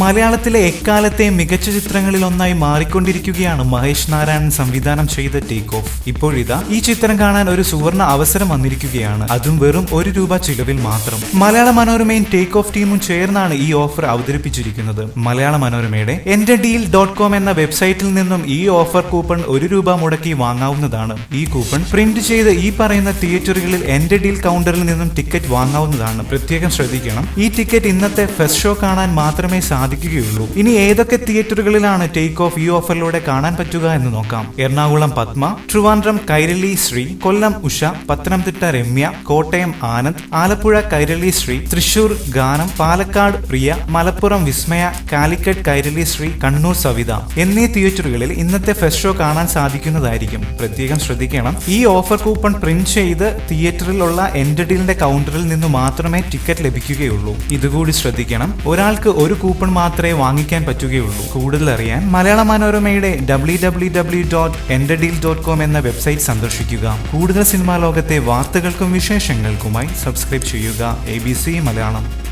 മലയാളത്തിലെ എക്കാലത്തെ മികച്ച ചിത്രങ്ങളിൽ ഒന്നായി മാറിക്കൊണ്ടിരിക്കുകയാണ് മഹേഷ് നാരായണൻ സംവിധാനം ചെയ്ത ടേക്ക് ഓഫ് ഇപ്പോഴിതാ ഈ ചിത്രം കാണാൻ ഒരു സുവർണ അവസരം വന്നിരിക്കുകയാണ്. അതും വെറും ഒരു രൂപ ചിലവിൽ മാത്രം. മലയാള മനോരമയും ടേക്ക് ഓഫ് ടീമും ചേർന്നാണ് ഈ ഓഫർ അവതരിപ്പിച്ചിരിക്കുന്നത്. മലയാള മനോരമയുടെ എന്റെ ഡീൽ ഡോട്ട് കോം എന്ന വെബ്സൈറ്റിൽ നിന്നും ഈ ഓഫർ കൂപ്പൺ ഒരു രൂപ മുടക്കി വാങ്ങാവുന്നതാണ്. ഈ കൂപ്പൺ പ്രിന്റ് ചെയ്ത് ഈ പറയുന്ന തിയേറ്ററുകളിൽ എന്റെ ഡീൽ കൗണ്ടറിൽ നിന്നും ടിക്കറ്റ് വാങ്ങാവുന്നതാണ്. പ്രത്യേകം ശ്രദ്ധിക്കണം. ഈ ടിക്കറ്റ് ഇന്നത്തെ ഫെസ്റ്റ് ഷോ കാണാൻ മാത്രമേ സാധിക്കുകയുള്ളൂ. ഇനി ഏതൊക്കെ തിയേറ്ററുകളിലാണ് ടേക്ക് ഓഫ് ഈ ഓഫറിലൂടെ കാണാൻ പറ്റുക എന്ന് നോക്കാം. എറണാകുളം പത്മ ട്രിവാൻഡ്രം കൈരളി ശ്രീ കൊല്ലം ഉഷ പത്തനംതിട്ട രമ്യ കോട്ടയം ആനന്ദ് ആലപ്പുഴ കൈരളി ശ്രീ തൃശൂർ ഗാനം പാലക്കാട് പ്രിയ മലപ്പുറം വിസ്മയ കാലിക്കറ്റ് കൈരളി ശ്രീ കണ്ണൂർ സവിത എന്നീ തിയേറ്ററുകളിൽ ഇന്നത്തെ ഫെസ്റ്റ് ഷോ കാണാൻ സാധിക്കുന്നതായിരിക്കും. പ്രത്യേകം ശ്രദ്ധിക്കണം. ഈ ഓഫർ കൂപ്പൺ പ്രിന്റ് ചെയ്ത് തിയേറ്ററിലുള്ള എന്റെ ഡീലിന്റെ കൗണ്ടറിൽ നിന്ന് മാത്രമേ ടിക്കറ്റ് ലഭിക്കുകയുള്ളൂ. ഇതുകൂടി ശ്രദ്ധിക്കണം. ഒരാൾക്ക് ഒരു കൂപ്പൺ മാത്രമേ വാങ്ങിക്കാൻ പറ്റുകയുള്ളൂ. കൂടുതൽ അറിയാൻ മലയാള മനോരമയുടെ ഡബ്ല്യൂ ഡബ്ല്യൂ ഡബ്ല്യൂ ഡോട്ട് എന്റെ ഡീൽ ഡോട്ട് കോം എന്ന വെബ്സൈറ്റ് സന്ദർശിക്കുക. കൂടുതൽ സിനിമാ ലോകത്തെ വാർത്തകൾക്കും വിശേഷങ്ങൾക്കുമായി സബ്സ്ക്രൈബ് ചെയ്യുക. A B C Malayalam.